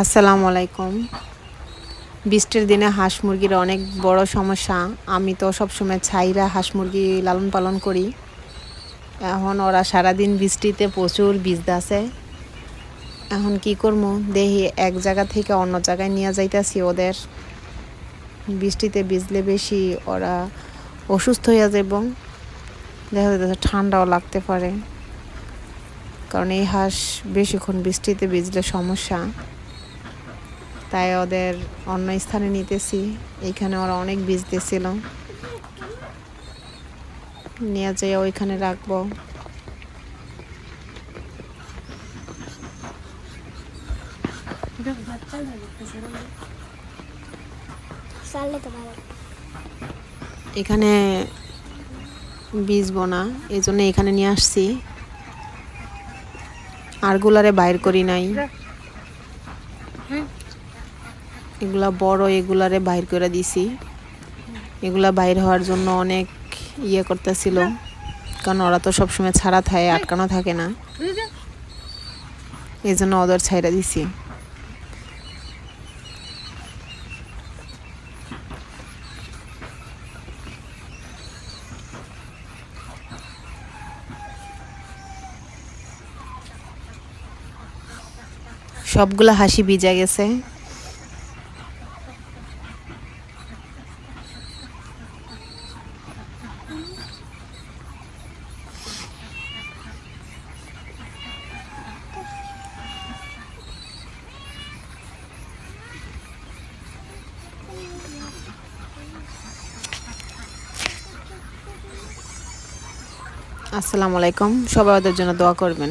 আসসালামু আলাইকুম। বৃষ্টির দিনে হাঁস মুরগির অনেক বড় সমস্যা। আমি তো সবসময় ছাইরা হাঁস মুরগি লালন পালন করি। এখন ওরা সারাদিন বৃষ্টিতে প্রচুর ভিজতেছে এখন কি করব? দেখি এক জায়গা থেকে অন্য জায়গায় নিয়ে যাইতেছি ওদের। বৃষ্টিতে ভিজলে বেশি ওরা অসুস্থ হয়ে যাব দেখা যাচ্ছে ঠান্ডাও লাগতে পারে। কারণ এই হাঁস বেশিক্ষণ বৃষ্টিতে ভিজলে সমস্যা। তাই ওদের অন্য স্থানে নিতেছি। এইখানে ওরা অনেক ভিজতেছিল নিয়ে যেয়ে ওইখানে রাখব। এখানে বীজবো না এই জন্য এখানে নিয়ে আসছি। আরগুলারে বাইর করি নাই। এগুলা বড়, এগুলারে বাইর করে দিছি। এগুলা বাইর হওয়ার জন্য অনেক ইয়ে করতেছিল। কারণ ওরা তো সবসময় ছাড়া থাকে, আটকানো থাকে না। এই জন্য ওদের ছাইরা দিছি। সবগুলা হাসি ভিজা গেছে। আসসালামু আলাইকুম। সবাই ওদের জন্য দোয়া করবেন।